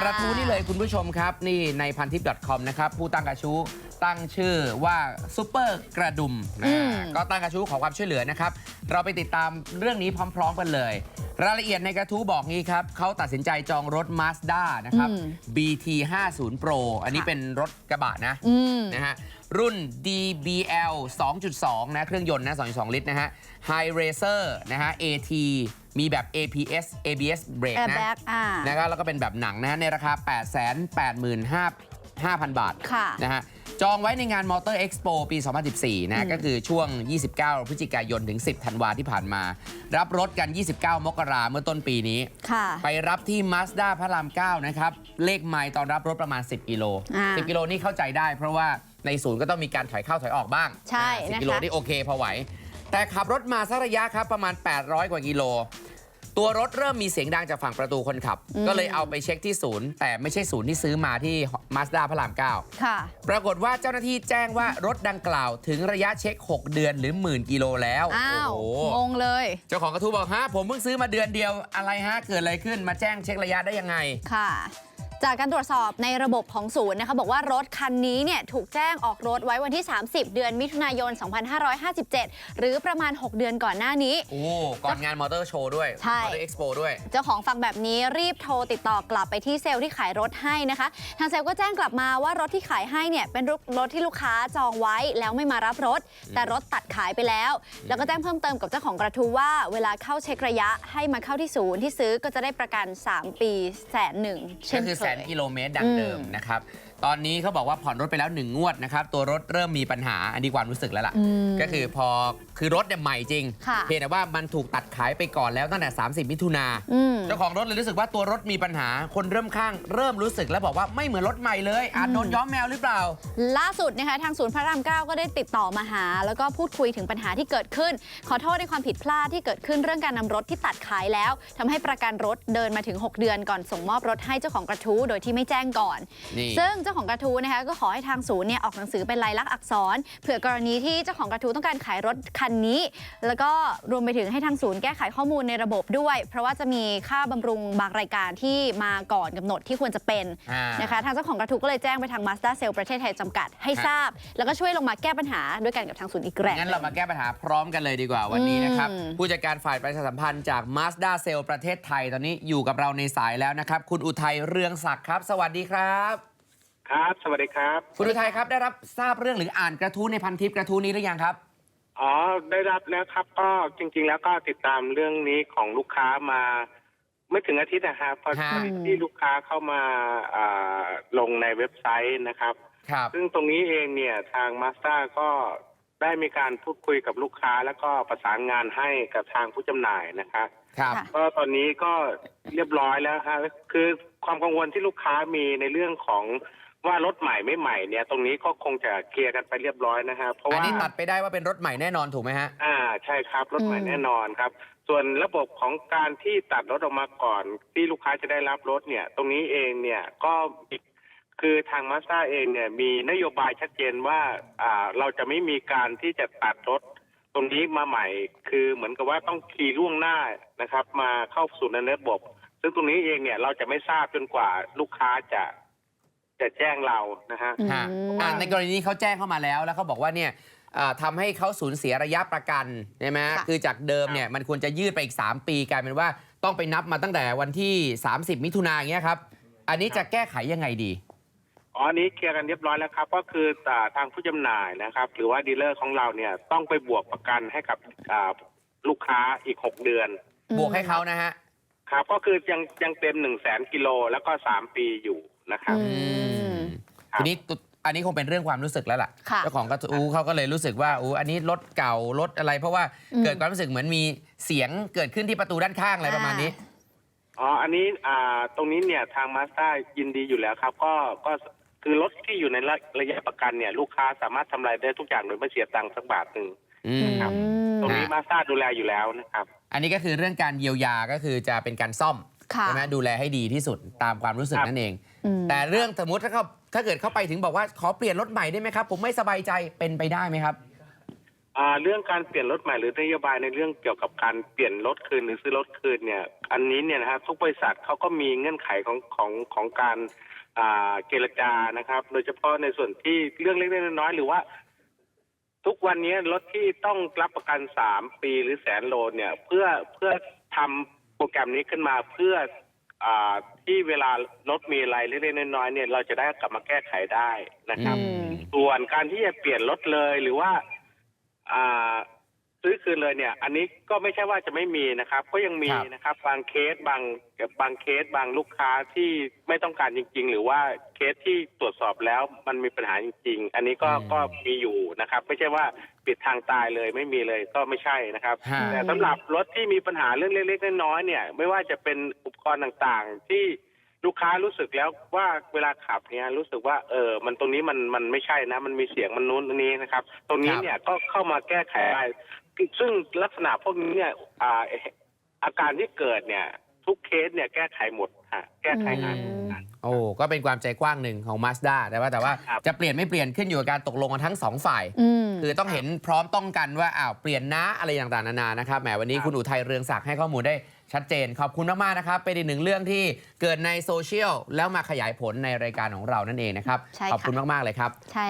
กระทู้นี่เลยคุณผู้ชมครับ นี่ในพันทิป .com นะครับ ผู้ตั้งกระชู้ตั้งชื่อว่าซูเปอร์กระดุมนะอืมก็ตั้งกระชู้ขอความช่วยเหลือนะครับ เราไปติดตามเรื่องนี้พร้อม ๆ กันเลย รายละเอียดในกระทู้บอกงี้ครับเขาตัดสินใจจองรถ Mazda นะครับอืม BT 50 Pro อันนี้ค่ะเป็นรถกระบะนะอืมนะฮะรุ่น DBL 2.2 นะเครื่องยนต์นะ 2.2 ลิตรนะฮะ High Racer นะฮะ AT มีแบบ APS ABS เบรกแอร์นะแบ็กอ่า นะครับแล้วก็เป็นแบบหนังนะฮะในราคา 8 8 5 5,000 บาทค่ะ นะฮะจองไว้ในงาน Motor Expo ปี 2014 นะอืมก็คือช่วง 29 พฤศจิกายนถึง 10 ธันวาที่ผ่านมา รับรถกัน 29 มกราเมื่อต้นปีนี้ ค่ะ ไปรับที่ Mazda พระราม 9 นะครับ เลขไมล์ตอนรับรถประมาณ 10 กิโล อ่า10 กิโลนี่เข้าใจได้ เพราะว่าในศูนย์ก็ต้องมีการถอยเข้าถอยออกบ้างใช่อ่า10 นะคะ กิโลนี่โอเคพอไหว แต่ขับรถมาสักระยะครับประมาณ 800 กว่ากิโล ตัวรถเริ่มมีเสียงดังจากฝั่งประตูคนขับอืมก็เลยเอาไปเช็คที่ศูนย์ แต่ไม่ใช่ศูนย์ที่ซื้อมาที่ Mazda พระราม9ค่ะ ปรากฏว่าเจ้าหน้าที่แจ้งว่ารถดังกล่าวถึงระยะเช็ค 6 เดือนหรือหมื่นกิโลแล้วอ้าวโอ้โหงงเลย เจ้าของกระทู้บอกฮะผมเพิ่งซื้อมาเดือนเดียวอะไรฮะเกิดอะไรขึ้นมาแจ้งเช็คระยะได้ยังไง ค่ะ จากการตรวจสอบในระบบของศูนย์นะคะบอกว่ารถคันนี้เนี่ยถูกแจ้งออกรถไว้วันที่ 30 เดือนมิถุนายน 2557 หรือประมาณ 6 เดือนก่อนหน้านี้ โอ้ก่อนงานมอเตอร์โชว์ด้วยใช่มอเตอร์เอ็กซ์โปด้วย เจ้าของฟังแบบนี้รีบโทรติดต่อกลับไปที่เซลล์ที่ขายรถให้นะคะ ทางเซลล์ก็แจ้งกลับมาว่ารถที่ขายให้เนี่ยเป็นรถที่ลูกค้าจองไว้แล้วไม่มารับรถ แต่รถตัดขายไปแล้ว แล้วก็แจ้งเพิ่มเติมกับเจ้าของกระทู้ว่า เวลาเข้าเช็คระยะให้มาเข้าที่ศูนย์ที่ซื้อก็จะได้ประกัน 3 ปีแสนหนึ่งเช่ก็นคือเคแสนยกิโลเมตรดังเดิมอืมนะครับ ตอนนี้เขาบอกว่าผ่อนรถไปแล้ว1งวดนะครับ ตัวรถเริ่มมีปัญหาอันนี้ความรู้สึกแล้วล่ะ อืมก็คือพอคือรถเนี่ยใหม่จริง ค่ะ เพียงแต่ว่ามันถูกตัดขายไปก่อนแล้วตั้งแต่ 30 มิถุนา อืม เจ้าของรถเลยรู้สึกว่าตัวรถมีปัญหา คนเริ่มข้างเริ่มรู้สึกแล้วบอกว่าไม่เหมือนรถใหม่เลย อาจโดนย้อมแมวหรือเปล่า ล่าสุดนะคะทางศูนย์พระรามเก้าก็ได้ติดต่อมาหา แล้วก็พูดคุยถึงปัญหาที่เกิดขึ้น ขอโทษในความผิดพลาดที่เกิดขึ้นเรื่องการนำรถที่ตัดขายแล้วทำให้ประกันรถเดินมาถึง 6 เดือนก่อนส่งมอบรถให้เจ้าของกระทู้โดยที่ไม่แจ้งก่อน นี่ ซึ่งเจ้าของกระทู้นะคะก็ขอให้ทางศูนย์เนี่ยออกหนังสือเป็นลายลักษณ์อักษร เผื่อกรณีที่เจ้าของกระทู้ต้องการขายรถคันนี้ แล้วก็รวมไปถึงให้ทางศูนย์แก้ไขข้อมูลในระบบด้วย เพราะว่าจะมีค่าบำรุงบางรายการที่มาก่อนกำหนดที่ควรจะเป็นอ่านะคะทางเจ้าของกระทู้ก็เลยแจ้งไปทาง Mazda Sale ประเทศไทยจำกัดให้ครับทราบ แล้วก็ช่วยลงมาแก้ปัญหาด้วยกันกับทางศูนย์อีกแรงงั้นเรามาแก้ปัญหาพร้อมกันเลยดีกว่าวันนี้นะครับอืมผู้จัดการฝ่ายประชาสัมพันธ์จาก Mazda s a l e ประเทศไทยตอนนี้อยู่กับเราในสายแล้วนะครับ คุณอุทัยเรืองศักดิ์ครับ สวัสดีครับ ครับ สวัสดีครับ คุณอุทัยครับได้รับทราบเรื่องหรืออ่านกระทู้ในพันทิปกระทู้นี้หรือยังครับ อ๋อ ได้รับแล้วครับ ก็จริง ๆ แล้วก็ติดตามเรื่องนี้ของลูกค้ามา ไม่ถึงอาทิตย์นะครับพอฮะ ที่ลูกค้าเข้ามาอ่าลงในเว็บไซต์นะครับ ครับ ซึ่งตรงนี้เองเนี่ยทางมาสเตอร์ก็ได้มีการพูดคุยกับลูกค้า แล้วก็ประสานงานให้กับทางผู้จำหน่ายนะครับ ครับ ค่ะ ก็ตอนนี้ก็เรียบร้อยแล้วฮะคือความกังวลที่ลูกค้ามีในเรื่องของ ว่ารถใหม่ไม่ใหม่เนี่ยตรงนี้ก็คงจะเคลียร์กันไปเรียบร้อยนะฮะเพราะอันว่านี้ตัดไปได้ว่าเป็นรถใหม่แน่นอนถูกไหมฮะ อ่าใช่ครับรถใหม่อืม แน่นอนครับ ส่วนระบบของการที่ตัดรถออกมาก่อน ที่ลูกค้าจะได้รับรถเนี่ย ตรงนี้เองเนี่ยก็มีคือทางมาสด้าเองเนี่ยมีนโยบายชัดเจนว่าอ่าเราจะไม่มีการที่จะตัดรถ ตรงนี้มาใหม่ คือเหมือนกับว่าต้องคีย์ล่วงหน้านะครับ มาเข้าสู่ในระบบ ซึ่งตรงนี้เองเนี่ยเราจะไม่ทราบจนกว่าลูกค้าจะ จะแจ้งเรานะฮะอืมฮะอ่าในกรณีนี้เขาแจ้งเข้ามาแล้ว แล้วเขาบอกว่าเนี่ยอ่าทำให้เขาสูญเสียระยะประกันใช่ไหมฮะค่ะ คือจากเดิมเนี่ยมันควรจะยืดไปอีก 3 ปีกลายเป็นว่าต้องไปนับมาตั้งแต่วันที่ 30 มิถุนายนอย่างเงี้ยครับ อันนี้จะแก้ไขยังไงดี อ๋ออันนี้เคลียร์กันเรียบร้อยแล้วครับ ก็คืออ่าทางผู้จำหน่ายนะครับ หรือว่าดีลเลอร์ของเราเนี่ยต้องไปบวกประกันให้กับอ่าลูกค้าอีกหกเดือนบวกให้เขานะฮะ ครับ ก็คือยังยังเต็มหนึ่งแสนกิโลแล้วก็สามปีอยู่นะครับ อืมครับ ทีนี้ตุอันนี้คงเป็นเรื่องความรู้สึกแล้วล่ะค่ะเจ้าของกระทู้เขาก็เลยรู้สึกว่าอู้อันนี้รถเก่ารถอะไร เพราะว่าอืม เกิดความรู้สึกเหมือนมีเสียงเกิดขึ้นที่ประตูด้านข้างอะไรประมาณนี้ อ๋อ อันนี้อ่าตรงนี้เนี่ยทางมาสด้ายินดีอยู่แล้วครับ ก็ก็คือรถที่อยู่ในระระยะประกันเนี่ย ลูกค้าสามารถทำลายได้ทุกอย่างโดยไม่เสียตังค์สักบาทหนึ่ง อืม ครับอืมตรงนี้ฮะมาสด้าดูแลอยู่แล้วนะครับ อันนี้ก็คือเรื่องการเยียวยาก็คือจะเป็นการซ่อมค่ะ ใช่ไหมดูแลให้ดีที่สุดตามความรู้สึกครับนั่นเองอืมแต่เรื่องสมมติถ้าเขาถ้าเกิดเข้าไปถึงบอกว่าขอเปลี่ยนรถใหม่ได้ไหมครับ ผมไม่สบายใจเป็นไปได้ไหมครับ อ่าเรื่องการเปลี่ยนรถใหม่หรือนโยบายในเรื่องเกี่ยวกับการเปลี่ยนรถคืนหรือซื้อรถคืนเนี่ย อันนี้เนี่ยนะครับทุกบริษัทเขาก็มีเงื่อนไขของของของการอ่าเจรจานะครับ โดยเฉพาะในส่วนที่เรื่องเล็กๆน้อยๆหรือว่า ทุกวันนี้รถที่ต้องรับประกันสามปีหรือแสนโลเนี่ย เพื่อเพื่อทำโป รแกรมนี้ขึ้นมาเพื่ออ่าที่เวลารถมีอะไรเล็กๆน้อยๆเนี่ยเราจะได้กลับมาแก้ไขได้นะครับ อืม ส่วนการที่จะเปลี่ยนรถเลยหรือว่า อ่า ซื้อคืนเลยเนี่ย อันนี้ก็ไม่ใช่ว่าจะไม่มีนะครับ ก็ยังมีครับนะครับ บางเคสบางบางเคสบางลูกค้าที่ไม่ต้องการจริง ๆ หรือว่าเคสที่ตรวจสอบแล้วมันมีปัญหาจริง ๆ อันนี้ก็อืมก็มีอยู่นะครับ ไม่ใช่ว่าปิดทางตายเลยไม่มีเลยก็ไม่ใช่นะครับ ฮะ แต่สำหรับรถที่มีปัญหาเรื่องเล็กๆน้อยๆเนี่ย ไม่ว่าจะเป็นอุปกรณ์ต่างๆ ที่ลูกค้ารู้สึกแล้วว่าเวลาขับเนี่ยรู้สึกว่าเออมันตรงนี้มันมันไม่ใช่นะ มันมีเสียงมันนู้นอันนี้นะครับ ตรงนี้ครับ เนี่ยก็เข้ามาแก้ไขได้ ซึ่งลักษณะพวกนี้เนี่ยอ่าอาการที่เกิดเนี่ย ทุกเคสเนี่ยแก้ไขหมดฮะแก้ไขหายอืมโอ้ก็เป็นความใจกว้างหนึ่งของ Mazda แต่ว่าแต่ว่าครับ จะเปลี่ยนไม่เปลี่ยนขึ้นอยู่กับการตกลงกันทั้งสองฝ่าย อืม คือต้องเห็นพร้อมต้องกันว่าอ้าวเปลี่ยนนะอะไรต่างๆนานานะครับแหมวันนี้ครับคุณอุทัยเรืองศักดิ์ให้ข้อมูลได้ชัดเจน ขอบคุณมากๆนะครับเป็นอีกหนึ่งเรื่องที่เกิดในโซเชียลแล้วมาขยายผลในรายการของเรานั่นเองนะครับใช่ค่ะ ขอบคุณมากๆเลยครับ ใช่